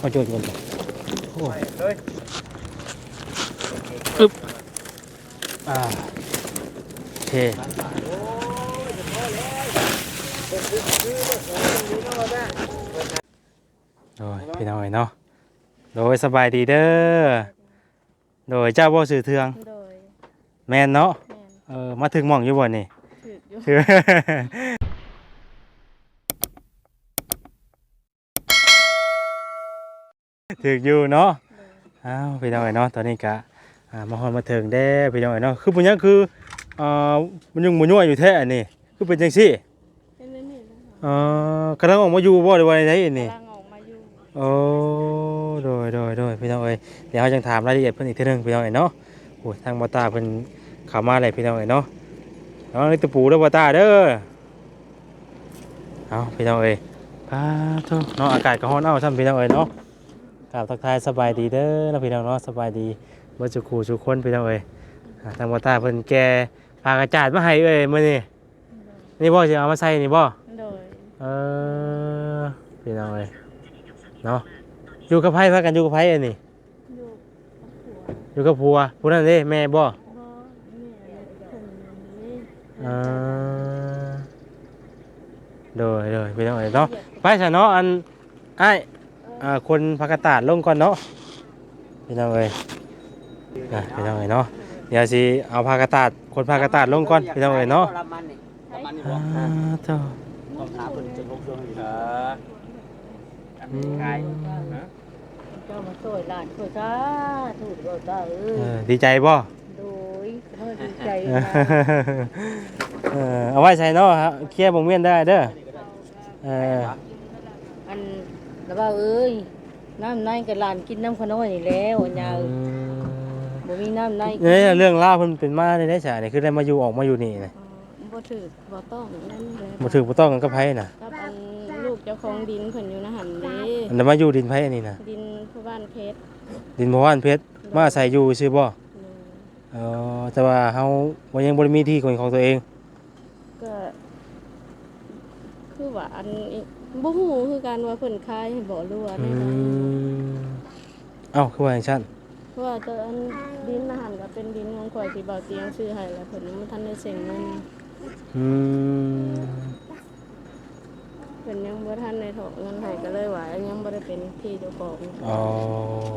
มาจุดกันโอ้เลยอึ๊บอ่าโอเคโดยพี่น้อยเนาะ โดยสบายดีเด้อ โดยเจ้าบ่สื่อเทือง โดย แม่นเนาะแม่นเออ มาถึงหม่องอยู่บ่นี่ถืออยู่ ถือถืออยู่เนาะอ้าวพี่น้องเอ๋ยเนาะตอนนี้กะอ่ามาฮอนมาถึงเด้พี่น้องเอ๋ยเนาะคือปุ่นยังคืออ่ามันยังมันยั่วอยู่แท้อันนี้คือเป็นจังซี่เป็นนี่นี่นะเอ่อกำลังออกมาอยู่บ่หรือว่าไดอันนี้กำลังออกมาอยู่โอ้โดยโดยโดยพี่น้องเอ๋ยเดี๋ยวเราจังถามรายละเอียดเพิ่นอีกเทีนึงพี่น้องเอ๋ยเนาะโอ้ยทางบอตาเพิ่นเข้ามาเลยพี่น้องเอ๋ยเนาะเอาในตะปูเด้อบอตาเด้อเอาพี่น้องเอ๋ยอ่าโธ่เนาะอากาศก็ร้อนเอาซ้ำพี่น้องเอ๋ยเนาะก ราบทักทายสบายดีเด้อเนาะพี่น้องเนาะสบายดีเบ่จุคูจุกคนพี่น้องเอ๋ยอ่าทางบอตาเพิ่นแกพากระจาดมาให้เอ้ยมื้อนี้นี่บ่สิเอามาใส่นี่บ่โดยเออพี่น้องเอ้ยเนาะอยู่กับไผพากันอยู่กับไผอันนี้อยู่กับผัวอยู่กับผัวผู้นั้นเด้แม่บ่บ่แม่คนนี้เออโดยโดยพี่น้องเอ้ยเนาะไปซะเนาะอันไอ้ายอ่า คนพากระตาดลงก่อนเนาะพี่น้องเอ้ยอะพี่น้องเอ้ยเนาะเดี๋ยวสิเอาพากระตาดคนพากระตาดลงก่อนพี่น้องเอ้ยเนาะรับมันนี่รับมันนี่อ่าบ่เจ้าต้องถามเพิ่นจะลงช่วงเอออันอืนี้มไกลฮะเจ้ามาช่วยหลานช่วยจ้าถูกบ่ตาเอ้เอยอดีใจบ่โดยเฮ้ยดีใจเอนะอเอาไว้ใส่เนาะครับเคลียร์บงเวียนได้เด้อเอออัน แล้วว่าเอ้ยน้ำในกับหลานกินน้ำขน้อยนี่แล้วอันยาอืเอ้ยมบ่มีน้ำในกินเนี่ยเรื่องเล่าวเพิ่นเป็นมาได้ได้ฉะนี่คือได้มาอยู่ออกมาอยู่นี่นะอ๋อบ่ถือบ่ต้องนั่นแหละบ่ถือบ่ต้องกันกับไผน่ะกับอันลูกเจ้าของดินเพิ่นอยู่นะหันเด้อันนั้นมาอยู่ดินไผอันนี้น่ะดินผู้บ้านเพชรดินบ่ว่านเพชรมาอาศัยอยู่ซื่อบ่เออแต่ว่าเฮาบ่ยังบ่ได้มีที่ของของตัวเองก็ คือว่าอันนี้ บ่ฮู้คือกันว่าเพิ่นขายให้บ่หรือว่าอืได้มเอ้าคือว่าจังซั่นเพราะว่าแต่อันดินอาหารก็เป็นดินของข่อยที่เบาเตียงซื้อให้แล้วเพิ่นยังบ่ทันได้เซ็นเงินอืมเพิ่นยังบ่ทันได้ถอกเงินให้ก็เลยว่ายังบ่ได้เป็นที่เจ้าของอ๋อ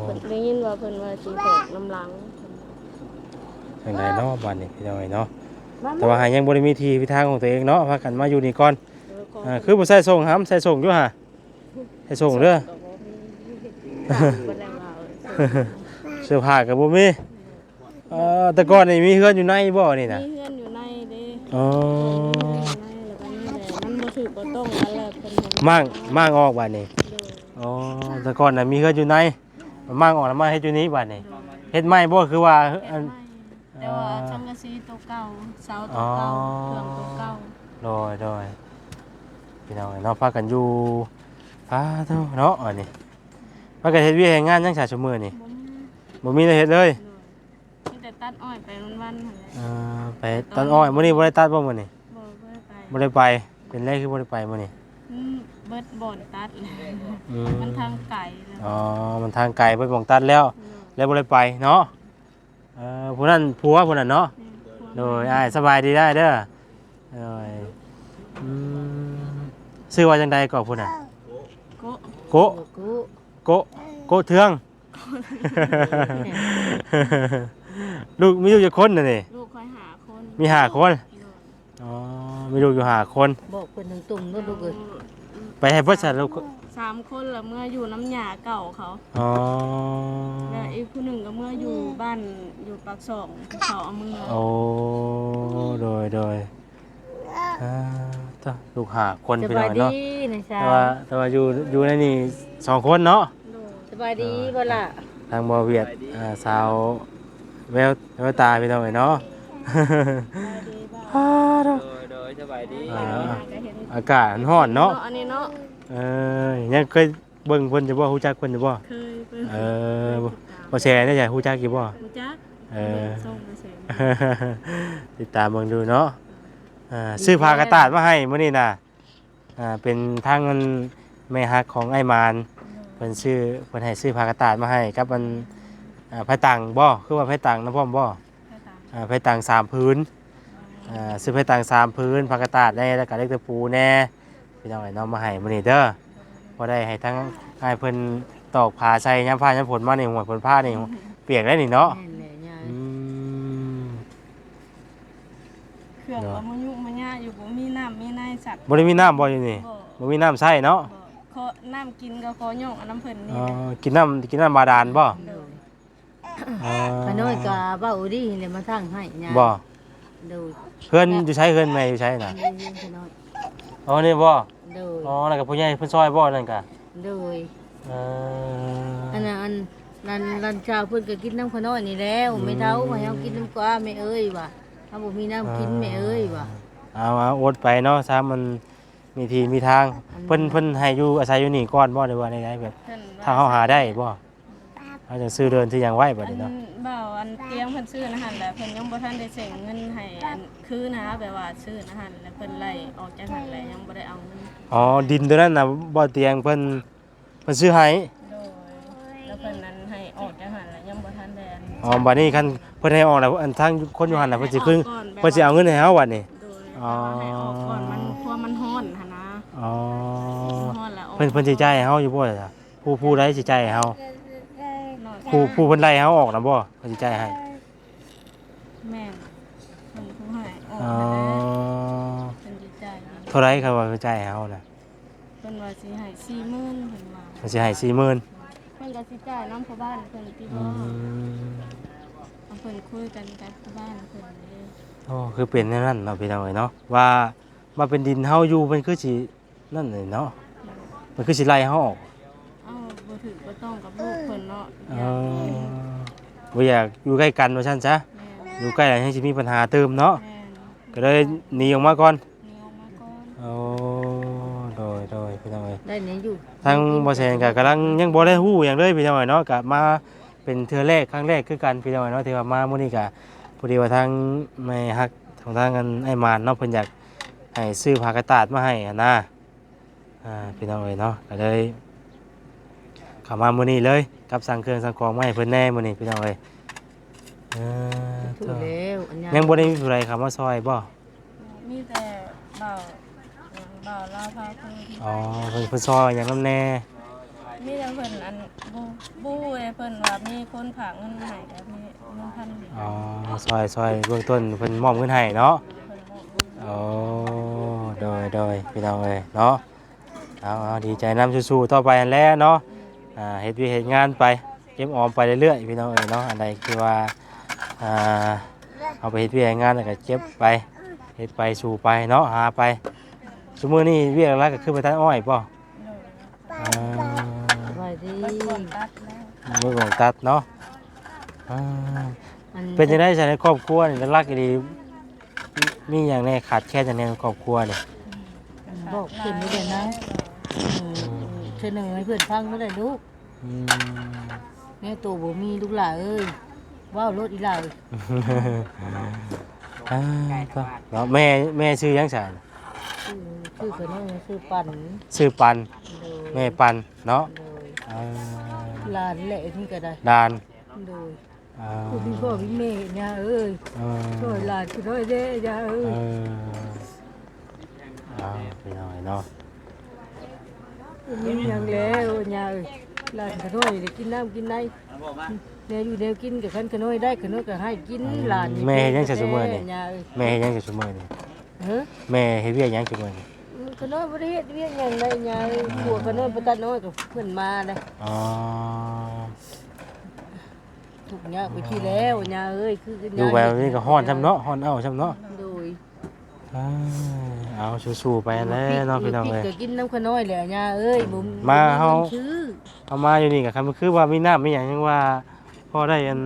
เพิ่นได้ยินว่าเพิ่นว่าสิถอกน้ำหลัง จังไดเนาะบ้านนี้พี่น้องเอ้ยเนาะแต่ว่าหายังบ่ได้มีที่พิทางของตัวเองเนาะพากันมาอยู่นี่ก่อนเออของอ่าคือบ่ใส่ส่งหำใส่ส่งอยู่ห่าใส่ส่งเด้อก็บ่มีบ่ได้ว่าเออเสื้อผ้ากับบ่มีเอ่อแต่ก่อนนี่มีเฮือนอยู่ในบ่นี่นะมีเฮือนอยู่ในเด้อ๋อในแล้วก็นี่แหละมันบ่ถูกบ่ต้องนั่นแหละเพิ่นให้มั่งมั่งออกบัดนี้โดยอ๋อแต่ก่อนน่ะมีเฮือนอยู่ในมั่งออกแล้วมาเฮ็ดอยู่นี้บัดนี้เฮ็ดใหม่บ่คือว่าอันแต่ว่าชังกะสีตัวเก่าเสาตัวเก่าอ๋อเครื่องตัวเก่าโดยโดย พี่น้องเนาะพากันอยู่พาเท่าเนาะอันนี้พากันเฮ็ดเวียกเฮ็ดงานจังซะชั่วมื้อนี่บ่มีบ่มีอะไรเฮ็ดเลยมีแต่ตัดอ้อยไปวันๆหั่นแหละเออไปตัดอ้อยมื้อนี้บ่ได้ตัดบ่มื้อนี้บ่บ่ได้ไปบ่ได้ไปเป็นไรคือบ่ได้ไปมื้อนี้อืมเบิดบ่อนตัดอืมันทางไก่แล้วอ๋อมันทางไกลไปหมองตัดแล้ว แล้วบ่ได้ไปเนาะเออผู้นั้นผัวผู้นั้นเนาะ โดยอ้ายสบายดีได้เด้อโดยอืม ชื่อว่าจังใดก็ผู้นั้นโกะโกะกูโกะโกะเทือง ลูกมีลูกกี่คนน่ะนี่ ลูกคอยหาคนมีห้าคน อ๋อมีลูกอยู่ห้าคน บอกเพิ่นถึงตุ่มเด้อลูกเอ้ยไปให้เพิ่นสัตว์ลูกสามคนละเมื่ออยู่น้ำหยาเก่าเขาอ๋อแล้วอีกผู้หนึ่งก็เมื่ออยู่บ้านอยู่ปากสองเขาเอามือโอ้โดยโดย อ่าต่อลูกห้าคนสพี่บาน้อยงดีเนาะนะชาแต่ว่าแต่ว่าอยู่อยู่ในนี่สองคนเนาะโดยสบายดีบ่ล่ะทางบอเวียดอ่าสาวแววแววตาพี่น้องเอ้ยเนาะฮ่าเนาะโดยโดยสบายดีอ่าก็เห็นอากาศมันร้อนเนาะ อันนี้เนาะเออยังเคยเบิ่งเพิ่นจะบ่ฮู้จักเพิ่นจะบ่เคยเพิ่นเออบ่บ่แชร์ได้จ้ะฮู้จักอยู่บ่รู้จักเออ ส่งมาเสร็จติดตามเบิ่งดูเนาะ อ่าซื้อผ้ากระตาดมาให้มื้อนี้น่ะอ่าเป็นทางเงินแม่ฮักของไอ้มานเพิ่นซื้อเพิ่นให้ซื้อผ้ากระตาดมาให้กับมันอ่าไผตังบ่คือว่าไผตังนะพ่อมบ่อ่าไผตังสามพื้นอ่าซื้อไผตังสามพื้นผ้ากระตาดแน่แล้วก็เล็กตะปูแน่พี่น้องไอ้น้องมาให้มื้อนี้เด้อบ่ได้ให้ทั้งให้เพิ่นตอกผ้าใส่ยามผ้ายามฝนมานี่หัวฝนผ้านี่เปียกได้นี่เนาะแม่นแหละยายอืม เครื่องก็มายุ่งมาย่าอยู่บ่มีน้ำมีใน สัตว์บ่ได้มีน้ำบ่อยู่นี่บ่บ่มีน้ำใช้เนาะบ่ขอน้ำกินก็ขอย่องเอาน้ำเพิ่นนี่อ๋อแหละกินน้ำกินน้ำบาดาลบ่โดยอ๋อขน้อยกาเบ้าดีเนี่ยมาทั้งให้ยายบ่โดยเพื่อนอยู่ใช้เพื่อนแม่อยู่ใช้น่ะเลี้ยงขน้อยอ๋อนี่บ่โดยอ๋อนั่นก็ผู้ใหญ่เพิ่นซอยบ่นั่นก็โดยเออันอนั้นอันนั้นรันชาวเพิ่นก็กินน้ำขน้อยนี่แล้วไม่เท่าให้เฮากินน้ำกว่าแม่เอ้ยว่ะถ้าบ่มีน้ำกินแม่เอ้ยว่ะ เอาเอาอดไปเนาะซะมันมีทีมีทางเพิ่นเพิ่นให้อยู่อาศัยอยู่นี่ก่อนบ่ได้ว่าใดๆแบบเพิ่นถ้าเฮาหาได้บ่เฮาจะซื้อเดินที่ยังไหวบัดอันี้นเนาะเบาอันเตรียมเพิ่นซื้อนะหั่นแหละเพิ่นยังบ่ทันได้เส่งเงินให้อันคือนะแบบว่าซื้อนะหั่นแล้วเพิ่นไล่ออกจากหั่นแล้วยังบ่ได้เอาเงินอ๋อดินตัวนั้นน่ะบ่เตียงเพิ่นเพิ่นซื้อให้โดยแล้วเพิ่นนั้นให้ออกจากหั่นแล้วยังบ่ทันได้อัน อ๋อบัดนี้คันเพิ่นให้ออกแล้วอันทางคนอยู่หั่นน่ะเพิ่นสิคืนเพิ่นสิเอาเงินให้เฮาบัดนี้โดย อ๋อแบบว่าให้ออกก่อนมันเพราะมันร้อนหั่นนะอ๋อมันร้อนแล้วออกเพิ่นเพิ่นสิจ่ายให้เฮาอยู่บ่ล่ะผู้ผู้ใดสิจ่ายให้เฮาน้อยผู้ผู้เพิ่นไล่ให้เฮาออกนะบ่เพิ่นสิจ่ายให้แม่นเพิ่นผู้ให้ออกอ๋อหั่นนะเพิ่นสิจ่ายให้เท่าไรครับว่าเพิ่นจ่ายให้เฮาน่ะเพิ่นว่าสิให้40,000เพิ่นว่าเพิ่นสิให้40,000เพิ่นก็สิจ่ายน้ำพ่อบ้านเพิ่นที่อืบ่มเอาเพิ่นคุยกันกับพ่อบ้านเพิ่นเลย โอ้คือเป็นแนวนั้นเนาะพี่น้องเอ้ยเนาะว่ามาเป็นดินเฮาอยู่เพิ่นคือสินั่นเลยเนาะมันคือสิไล่เฮาออกเอ้าบ่ถือบ่ต้องกับลูกเพิ่นเนาะเออบ่อยากอยู่ใกล้กันว่าซั่นซะแม่นอยู่ใกล้แล้วยังสิมีปัญหาเติมเนาะแม่นก็เลยหนีออกมาก่อนนี่ออกมาก่อนโอ้โดยโดยพี่น้องเอ้ย ได้เนี่ยอยู่ทางบ่แซนก็กำลังยังบ่ได้ฮู้หยังเลยพี่น้องเอ้ยเนาะก็มาเป็นเทื่อแรกครั้งแรกคือกันพี่น้องเอ้ยเนาะที่ว่ามามื้อนี้ก็ พอดีว่าทางแม่ฮักของทางกันไอ้มานเนาะเพิ่นอยากให้ซื้อผ้ากระตาดมาให้อะนะอ่าพี่น้องเอ้ยเนาะก็เลยเข้ามามื้อนี้เลยกับสั่งเครื่องสั่งของมาให้เพิ่นแน่มื้อนี้พี่น้องเอ้ยเออถูเจ้ากแล้วอันยายังบ่ได้มีผู้ใดเข้ามาซอยบ่มีแต่เบาเบาลาวพาเพิ่นอ๋อเพิ่นเพิ่นซอยหยังนำแน่มีแต่เพิ่นอันบูบู้เอ้ยเพิ่นว่ามีคนฝากเงินให้แล้วมีเงิน พันเพิ่นอ๋อซอยซอยเบื้องต้นเพิ่นมอบเงินให้เนาะมอบโอ้โดยโดยพี่น้องเลยเนาะเอาเอาดีใจนำสู้ๆต่อไปอันแล้วเนาะอ่าเฮ็ดวิเฮ็ดงานไปเก็บออมไปเรื่อยๆพี่น้องเอ้ยเนาะอันใดคือว่าอ่าเอาไปเฮ็ดวิเฮ็ดงานแล้วก็เก็บไปเฮ็ดไปสู่ไปเนาะหาไปสมมื้อนี้เวียกหลักก็คือไปตัดอ้อยป่ะโดยอ่า สบายดีเพิ่นก่อนตัดแล้วมื้อของตัดเนาะอ่าอัน เป็นจังได๋ในครอบครัวนี่หลักๆดีมีหยังแน่ขาดแคลนจังในครอบครัวนี่บอกเพิ่นไม่ได้นะอืมเสนอให้เพื่อนฟังไม่ได้ลูกอืมแม่โตบ่มีลูกหลานเอ้ยว้าวรถอีหลานอ่าก็เนาะแม่แม่ชื่อหยังฉันชื่อชื่อเขาน้อยชื่อปั่นชื่อปันโดยแม่ปันเนาะโดยอ่าหลานแหละนี่ก็ได้ดานโดย อ่าผู้พี่พ่อพี่แม่ย่าเอ้ยอ่าช่วยหลานช่วยเด้ย่าเอ้เอยอเอาไปหน่อยเนาะมีหยังแล้วย่าเอ้ยหลานขน้อยได้กินน้ำกินในแนวอยู่แนวกินกับขันขน้อยได้ขน้อยก็ให้กินหลานแม่เฮ็ดหยังจะซุมื้อนี่ย่าเอ้ยแม่เฮ็ดหยังจะซุมื้อนี่เฮ้อแม่เฮ็ดเวียกหยังซุมื้อนี่ขน้อยบ่ได้เฮ็ดเวียกหยังได้ย่าเอ้ยผัวขน้อยบ่ตัดน้อยกับเพิ่นมาเลยอ๋อ ถูกยากไปที่แล้วย่าเอ้ยคืออยู่แบบนี้ก็ฮ้อนซ้ำเนาะฮ้อนเอ้าซ้ำเนาะโดยอ่าเอาสู้ๆไปแล้วเนาะพี่น้องเอ้ยก็กินน้ำขน้อยแหละย่าเอ้ยบ่มาเฮา ชื่อเอามาอยู่นี่ก็คันมันคือว่ามีน้ำมีหยังยังว่าพอได้อัน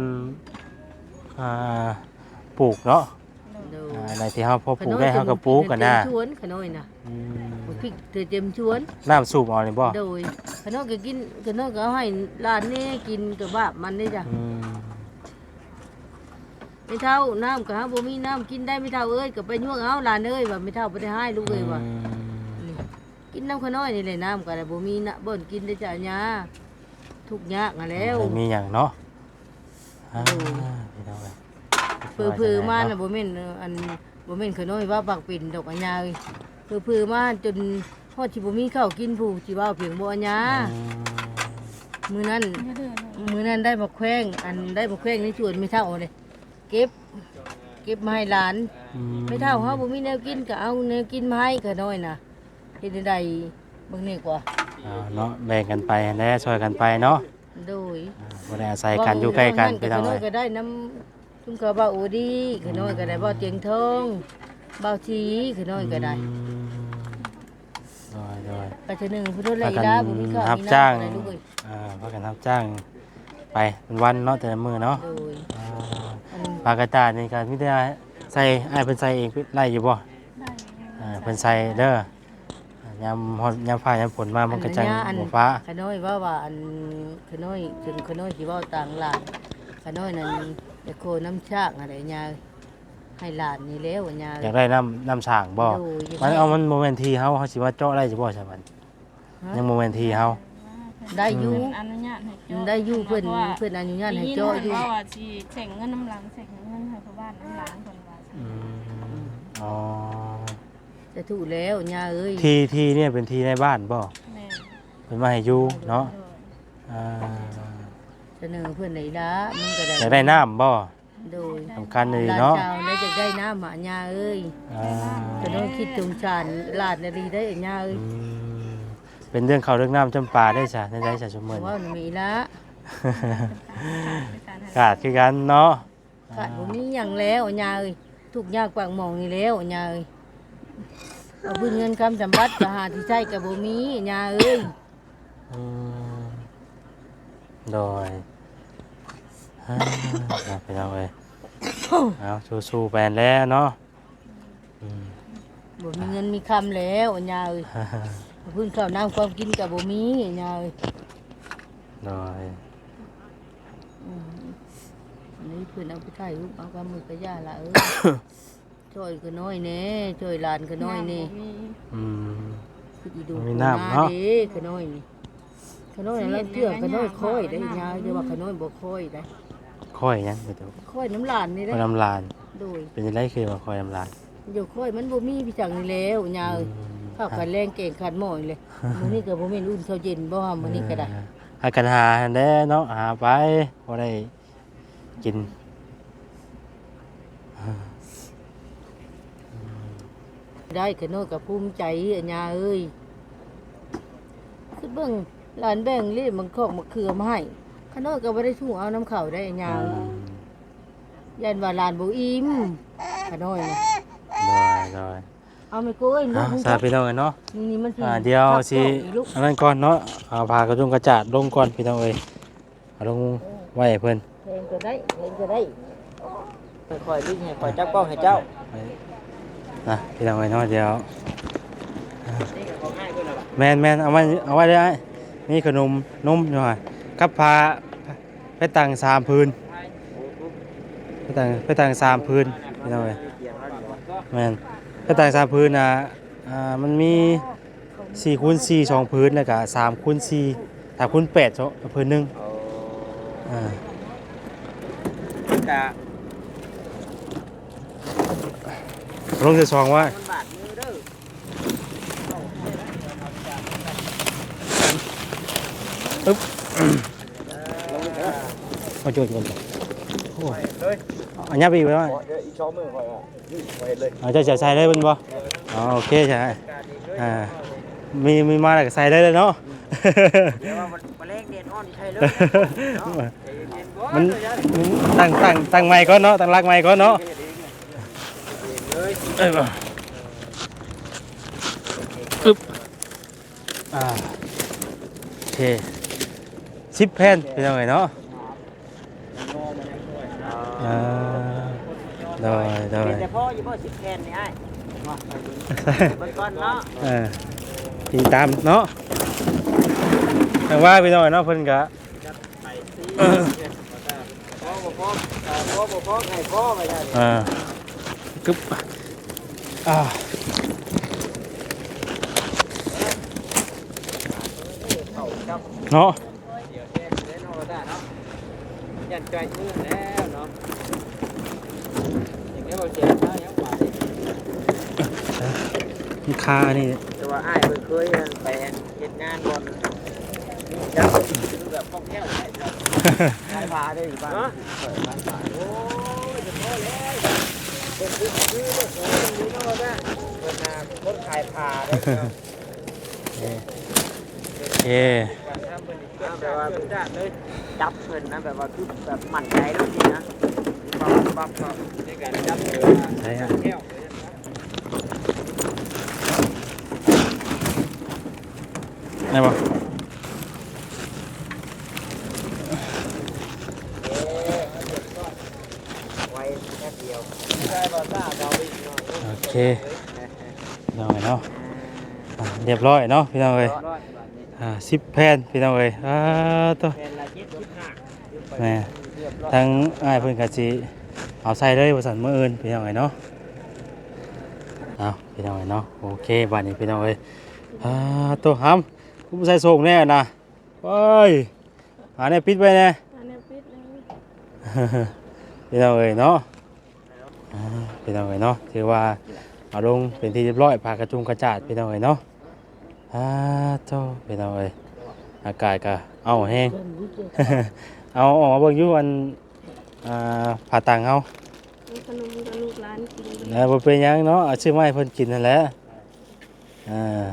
อ่าปลูกเนาะโดยอ่าอะไรที่เขาพอปลูกได้เขาก็ปลูกกันนะชวนขน้อยน่ะอืมบ่พริกเธอเต็มชวน น้ำสูบเอาเลยบ่โดยขน้อยก็กินขน้อยก็เอาให้หลานนี่กินก็บาปมันนี่จ้ะอืม ไม่เท่าน้ำก็หาบ่มีน้ำกินได้ไม่เท่าเอ้ยก็ไปยั่วเอาหลานเอ้ยว่าไม่เท่าบ่ได้ให้ลูกเอ้ยว่าอืมนี่กินน้ำขน้อยนี่แหละน้ำก็ได้บ่มีนะบ่นกินได้จ้ะยาทุกข์ยากอะแล้วไม่มีอย่างเนาะอ่าพี่น้องเอ้ยเพื่อเพื่อมาน่ะบ่แม่นอันบ่แม่นขน้อยว่าปักปิ่นดอกอัญญาเอ้ยเพื่อเพื่อมาจนฮอดที่บ่มีข้าวกินผู้ที่ว่าเพียงบ่อัญญาอืมมื้อนั้นอย่าเดือดเลยมื้อนั้นได้มาแขวงอันได้มาแขวงในสวนไม่เท่าเลย เก็บ เก็บมาให้หลาน อืไม่เท่าเฮาบ่มีแนวกินก็เอาแนวกินมาให้ขน้อยน่ะเฮ็ดได้เบิ่งนี่กว่าเอาเนาะแบ่งกันไปแน่ช่วยกันไปเนาะโดยอ่าบ่ได้อาศัยกันอยู่ใกล้กันพี่น้องขน้อเอ้ยยก็ได้น้ำทุ่งกระเบาโอดีขน้อยก็ได้เบาเตียงทองเบาทีขน้อยก็ได้อืมโดยโดยก็จะหนึ่งพุทธเลพายกันดาบุมีข้าวรับมีจ้างน้ำอะไรด้วยอ่าพากันรับจ้างไปเป็นวันเนาะแต่ละมื้อเนาะโดยอ่าอัน ปลากระจาดนี่ก็มีแต่ใส่อ้ายเพิ่นใส่เองไล่อยู่บ่ได้อ่าเพิ่นใส่เด้อยามฮอดยามฟ้ายามฝนมามันก็จังอันบ่ฟ้าขน้อยว่าว่าอันขน้อยถึงขน้อยสิเว้าต่างหลานขน้อยนั้นจะโคน้ำชากอะไรยาให้หลานนี่แล้วยาอยากได้น้ำน้ำสร้างบ่โดยอยากมันได้เอามันโมเมนทีเฮาเฮาสิว่าเจาะได้สิบ่ใช่บัดยังโมเมนทีเฮา ได้อยู่ อนุญาตให้เจาะได้อยู่เพิ่นพราะว่าเพิ่นอนุญาตให้ได้ยินเจาะอยู่ว่าว่าสิแข่งเงินน้ำหลังแข่งเงินให้พ่อบ้านน้ำหลังเพิ่นว่าอืมอ๋อจะถูกแล้วยาเอ้ยทีทีเนี่ยเป็นทีในบ้านบ่แม่นเป็นมาให้อยู่เนาะโดยอ่าเสนอเพื่อนไหนละมึงก็ได้อยากได้น้ำบ่โดยสำคัญเลยหลานเนาะชาวแล้วจะได้น้ำหมายาเอ้ยอ่าจะต้องคิดจงชานลาดนาดีได้ยาเอ้ยอืม เป็นเรื่องเขาวเรื่องน้ำจำปาได้จ้ะได้ได้จ้ะชมเพเมินราะว่ามันมีละขาดคือกันเนาะขาดบ่มีหยังแล้วยาเอ้ยทุกยากปากหมองนี่แล้วยาเอ้ยเอาเพิ่นเงินคำสมบัติก็หาที่ใช้ก็บ่มียาเอ้ยอืมโดยอ่าเอาไปเอาเลยเอาสู้ๆไปแล้วเนาะอืม บ่มีเงินมีคำแล้วยาเอ้ยเอาเพิ่นข้าวน้ำความกินก็บ่มียาเอ้ยโดยอืมอันนี้เพิ่นเอาไปถ่ายรูปเอากับมือก็ย่าละเอ้ยช่วยก็น้อยแน่ช่วยหลานก็น้อยแน่มีอืม คืออีดูมีน้ำเนาะเด้ก็น้อยนี่ก็น้อยแล้วเชื่อก็น้อยค่อยได้ยาจะว่าก็น้อยบ่ค่อยได้ค่อยยังไปดูค่อยน้ำหลานนี่ค่ได้อยน้ำลาน โดยเป็นยังไงคือว่าค่อยน้ำลานเดี๋ยวค่อยมันบ่มีพี่จังนี่แล้วยาเอ้ย ข้าวกันแรงเก่งขันหม้อนี่เลยมื้อนี้ก็บ่แม่นอุ่นข้าวเย็นบ่ฮะมื้อนี้ก็ได้เออหากันหาแน่เนาะหาไปพอได้กินได้ก็น้อยก็ภูมิใจอะยาเอ้ยคือเบิ่งหลานแบ่งเล่มันของมะเขือมาให้ข้าน้อยก็บ่ได้ชูเอาน้ำข้าวได้อะยาอืมยันว่าหลานบ่อิ่มข้าน้อยน่ะได้ได้ เอาไม่โก้ยลูอะกมึงทราบพี่น้องกันเนาะนี่นี่มันสิอ่าเดี๋ยวทับสิโต๊ะอีลูกอันนั้นก่อนเนาะเอาพากระจุงกระจาดลงก่อนพี่น้องเอ้ยเอาลงไว้ให้เพิ่นเพลงก็ได้เพลงก็ได้ค่อยๆลิ้นให้ค่อยจับกล้องให้เจ้าไว้นะพี่น้องเอ้ยเนาะเดี๋ยวนี่ก็ของให้เพิ่นน่ะแมนแมนเอาไว้เอาไว้ได้นี่ขนมนมอยู่ห่ะกับพาไปตังสามพื้นไปตังไปตังสามพื้นพี่น้องเอ้ยเกียงแล้ว เดี๋ยวก็แมนไปตังสามพื้นนะอ่ามันมีสี่คูณสี่สองพื้นแล้วก็สามคูณสี่สามคูณแปดสองพื้นหนึ่งเอาอ่า กะลงจะสองว่ามันบาดมือเด้อมาจุดกันโอ้ยเลย อันนี้ไปอีกไหมว่าเดี๋ยวอีก2มื้อค่อยอะนี่ค่อยเห็นเลยเอาเจะจะใส่ได้เป็นบ่อ๋อโอเคใช่การดีเลยอ่ามีมีมาแล้วก็ใส่ได้เลยเนาะเดี๋ยวว่ามันมะเร็งเดนอ่อนนี่ใช่เลยเนาะใจเย็นๆก่อนมันเดี๋ยวมันตั้งตั้งตั้งไม้ก่อนเนาะตั้งรักไม้ก่อนเนาะเฮ้ยเอ้ยบ่อึ๊บอ่าโอเคสิบแผ่นเป็นยังไงเนาะ อ่าได้ได้เป็นแต่พ่ออยู่บ่สิบแคนนี่ไอ้มาไปเบิ่งก่อนเนาะเออตีตามเนาะแต่ว่าพี่น้อยเนาะเพิ่นก็ไปสิพ่อบ่พ่อเอ่อพ่อบ่พ่อให้พ่อไปได้อ่าครับเนาะเดี๋ยวแยกเล่นเอาได้เนาะ ยันใจมือแล้ว เนาะอย่างนี้เราเสียค่ายังหวานมีคานี่แต่ว่าอ้ายเพิ่นเคยไปเฮ็ดงานบนยักษ์คือแบบป้องแก้วได้ครับขายผ้าได้อยู่บ้านเปิดร้านผ้าโอ้ยจะพอแล้วเพิ่นคือคือเพิ่นรู้เนาะว่าเพิ่นน่ะคนขายผ้าได้ครับเอการทำเพิ่นนี่แบบว่าเพิ่นเลยจับเพิ่นนะแบบว่าคือแบบมั่นใจแล้วจริงนะปั๊บปั๊บปั๊บ ในการจับเพิ่นว่าใช่ฮะแก้วเลยนะได้บ่ไว้แค่เดียวได้บ่ซ่าเราไปอีกหน่อยโอเคพี่น้องเอ้ยเนาะอะเรียบร้อยเนาะพี่น้องเอ้ยรอดแบบนี้อ่าสิบแผ่นพี่น้องเอ้ยอ่าตัวเป็นละยี่สิบห้าแม่ ทั้งอ้ายเพิ่นก็สิเอาใส่เลยว่าซั่นมื้ออื่นพี่น้องเอ้ยเนาะเอาพี่น้องเอ้ยเนาะโอเคบัดนี้พี่น้องเอ้ยอ่าตัวหำผู้ใส่ส่งแน่นะโอ้ยหาแนวปิดไว้แน่อันนี้ปิดเลยพี่น้องเอ้ยเนาะพี่น้องเอ้ยเนาะถือว่าเอาลงเป็นที่เรียบร้อยพากระจุงกระจาดพี่น้องเอ้ยเนาะอ่าโตพี่น้องเอ้ยอากาศก็เอาแห้ง เอาออกมาเบิ่งอยู่อันอ่าผ่าตังเฮามีขนมกับลูกหลานกินแล้วบ่เป็นหยังเนาะเอาซื้อมาให้เพิ่นกินนั่นแหละอ่า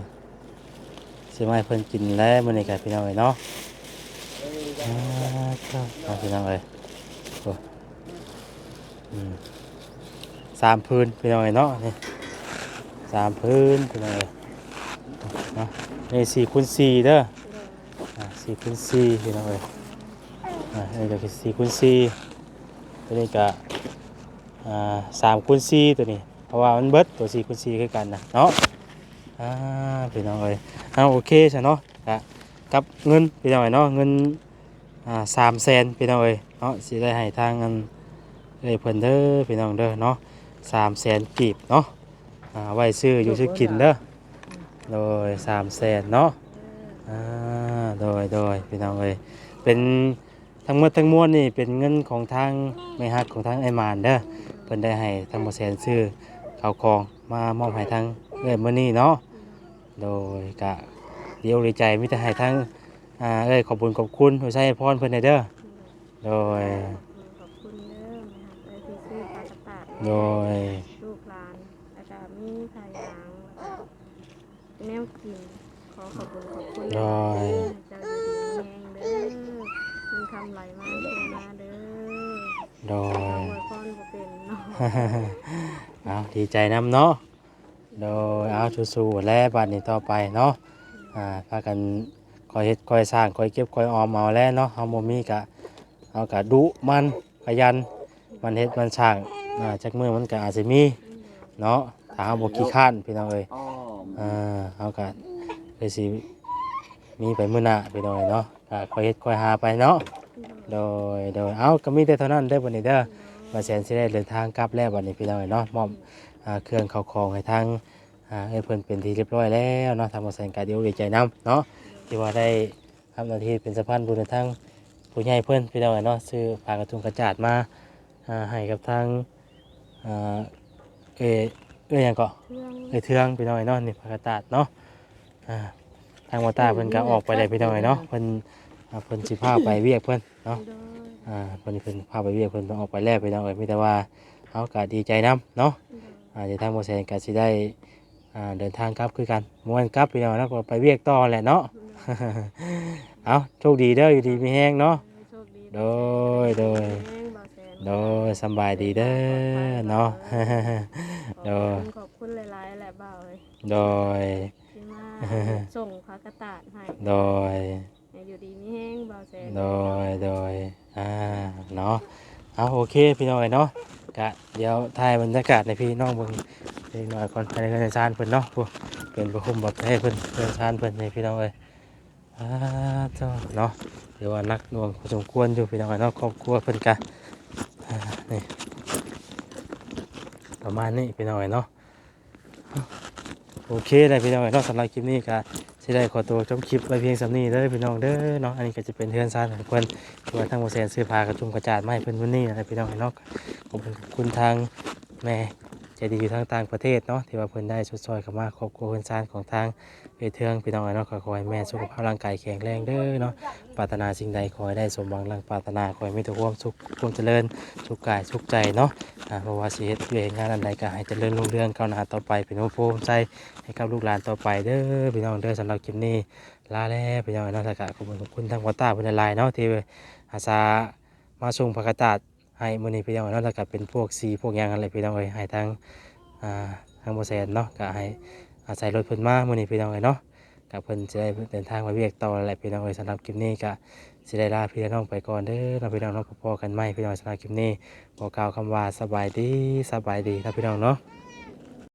ซื้อมาให้เพิ่นกินแล้วมื้อนี้ก็พี่น้องเอ้ยเนาะอ่าโตเอาพี่น้องเอ้ยโอ้อืมสามพื้นพี่น้องเอ้ยเนาะนี่สามพื้นพี่น้องเอ้ยเนาะนี่สี่คูณสี่เด้ออ่าสี่คูณสี่พี่น้องเอ้ย อ่านี่ก็คือสี่คูณสี่ตัวนี้ก็อ่าสามคูณสี่ตัวนี้ เพราะว่ามันเบิดตัวสี่คูณสี่คือกันนะเนาะอ่าพี่น้องเอ้ยเอาโอเคใช่เนาะกะกับเงินพี่น้องเอ้ยเนาะเงินอ่าสามแสนพี่น้องเอ้ยเนาะสิได้ให้ทางเงินเอ้ยเพิ่นเด้อพี่น้องเด้อเนาะสามแสนกีบเนาะอ่าไว้ซื้ออยู่ซื้อกินเด้อโดยสามแสนเนาะอ่าโดยโดยพี่น้องเอ้ยเป็น ทั้งหมดทั้งมวลนี่เป็นเงินของทางไม่ฮักของทางไอหมานเด้อเพิ่นได้ให้ทางบ่แสนซื้อข้าวของมามอบให้ทางเอ้ยมื้อนี้เนาะโดยกะเดียวดีใจมีแต่ให้ทางอ่าเอ้ยขอบคุณขอบคุณหัวใจพรเพิ่นให้เด้อโดยขอบคุณเด้อแม่ฮักได้ที่ซื้อปลากระตาดโดยลูกหลานแล้วก็มีพายางแล้วก็แนวกินขอขอบคุณขอบคุณโดยเจ้าอยู่ดีมีแรงเด้อมันคำไหลมาเทมาเด้อโดเอายไว้พรบ่เป็นเนาะ เอาดีใจนำเนาะ โดยเอาสู้ๆและบัดนี้ต่อไปเนาะ อ่าพากันคอยเฮ็ดคอยสร้างคอยเก็บคอยออมเอาแล้วเนาะเฮาบ่มีกะเอากะดุมันขยัน มันเฮ็ดมันสร้าง อ่าจักมือมันก็อาจสิมี เนาะ ถ้าเฮาบ่ขี้ข้านพี่น้องเอ้ยอ๋ออ่าเฮาก็เลยสิมีไปมื้อหน้าพี่น้องเอ้ยเนาะก็คอยเฮ็ดคอยหาไปเนาะ โดยโดยเอาก็มีแต่เท่านั้นเด้อบัดนี้เด้อมาแสนสิได้เดินทางกลับแล้วบัดนี้พี่น้องเอ้ยเนาะมอบอ่าเครื่องเข้าของให้ทางอ่าเอ้ยเพิ่นเป็นที่เรียบร้อยแล้วเนาะทางมาแสนก็เดียวดีใจนํเนาะที่ว่าได้ทำหน้าที่เป็นสะพานบุญในทางผู้ใหญ่เพิ่นพี่น้องเอ้ยเนาะซื้อผ้ากระทุงกระจาดมาอ่าให้กับทางอ่าเอ้ยเอ้ยหยังก็เครื่องไอเทืองพี่น้อยเนาะนี่ผักกาดตาดเนาะอ่าทางวาตาเพิ่นก็ออกไปได้พี่น้อยเนาะเพิ่น อ่าเพิ่นสิพาไปเวียกเพิ่นเนาะโดยอ่าเพิ่นเพิ่นพาไปเวียกเพิ่นต้องออกไปแล้วพี่น้องเอ้ยมีแต่ว่าเฮาก็ดีใจนํเนาะ อ่าเดี๋ยวทางบ่แซนก็สิได้ อ่าเดินทางกลับคือกันม่วนกลับพี่น้องเนาะก็ไปเวียกต่อแหละเนาะ เอาโชคดีเด้ออยู่ดีมีแฮงเนาะโชคดีโดยโดยแม่งบ่แสนโดยสำบายดีเด้อเนาะ โดย ขอบคุณหลายๆแหละบ่าวเอ้ยโดย ที่มาส่งพระกระตาดให้ โดย ให้อยู่ดีมีแห้งบ่าวแสนโดยโดยอ่าเนาะเอาโอเคพี่น้อยเนาะกะเดี๋ยวถ่ายบรรยากาศในพี่น้องเบิ่งเล็กน้อยก่อนภายในเรือนชานเพิ่นเนาะพวกเป็นประคุมบัดให้เพิ่นเรือนชานเพิ่นในพี่น้องเอ้ยอ่าเจ้าเนาะเดี๋ยวว่านักหน่วงพอสมควรอยู่พี่น้องเนาะครอบครัวเพิ่นกะอ่านี่ประมาณนี้พี่น้อยเนาะโอเคเลยพี่น้องเนาะสำหรับคลิปนี้กะ ได้ขอตัวจบคลิปไว้เพียงสำนี้เด้อพี่น้องเด้อเนาะอันนี้ก็จะเป็นเทือนซานของเพิ่นที่ว่าทางโมเซนซื้อพากระจุมกระจาดมาให้เพื่อนวันนี้นะพี่น้องเนาะขอบคุณคุณทางแม่ใจดีอยู่ทางต่างประเทศเนาะที่ว่าเพิ่นได้ชดซอยเข้ามาครอบครัวเพิ่นซานของทาง เอเทืองพี่น้องเนาะก็ขอให้แม่สุขภาพร่างกายแข็งแรงเด้อเนาะปรารถนาสิ่งใดขอให้ได้สมหวังดังปรารถนาขอให้มีแต่ความสุขความเจริญสุขกายสุขใจเนาะเพราะว่าสิเฮ็ดเรื่องงานอันใดก็ให้เจริญรุ่งเรืองก้าวหน้าต่อไปเป็นโอโฟมใจให้กับลูกหลานต่อไปเด้อพี่น้องเด้อสำหรับคลิปนี้ลาแล้วพี่น้องเนาะสักกะขอบคุณขอบคุณทางวัตตาเพิ่นหลายเนาะที่อาสามาส่งผักกาดตาดให้มื้อนี้พี่น้องเนาะแล้วก็เป็นพวกสีพวกหยังอะไรพี่น้องเอ้ยให้ทางอ่าทางบ่แซนเนาะก็ให้ อาศัยรถเพิ่นมามื้อนี้พี่น้องเอ้ยเนาะก็เพิ่นจะได้เดินทางไปเวียกต่อแหละพี่น้องเอ้ยสำหรับคลิปนี้ก็สิได้ลาพี่น้องไปก่อนเด้อเราพี่น้องเนาะพบกันใหม่พี่น้องสำหรับคลิปนี้บอกล่าวคำว่าสบายดีสบายดีนะพี่น้องเนาะ